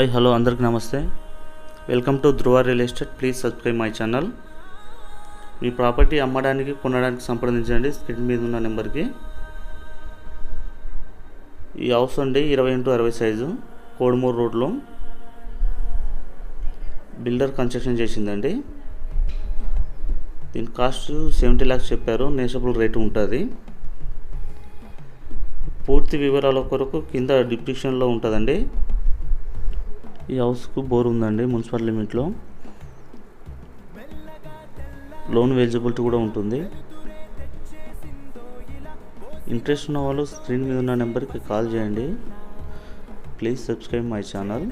Hi hello అందరికి నమస్తే. Welcome to Dhruva real estate. Please subscribe my channel. Me property అమ్మడానికి కొనడానికి సంప్రదించండి స్క్రీన్ మీద ఉన్న నెంబర్కి. ఈ హౌస్ అండి ఇరవై ఇంటూ అరవై సైజు కోడుమూరు రోడ్లో. బిల్డర్ కన్స్ట్రక్షన్ చేసిందండి. దీని కాస్ట్ సెవెంటీ ల్యాక్స్ చెప్పారు. నేషనబుల్ రేటు ఉంటుంది. పూర్తి వివరాల కొరకు కింద డిస్క్రిప్షన్లో ఉంటుందండి. ఈ హౌస్కు బోర్ ఉందండి మున్సిపల్ లిమిట్లో. లోన్ ఎలిజిబిలిటీ కూడా ఉంటుంది. ఇంట్రెస్ట్ ఉన్న వాళ్ళు స్క్రీన్ మీద ఉన్న నెంబర్కి కాల్ చేయండి. Please subscribe my channel.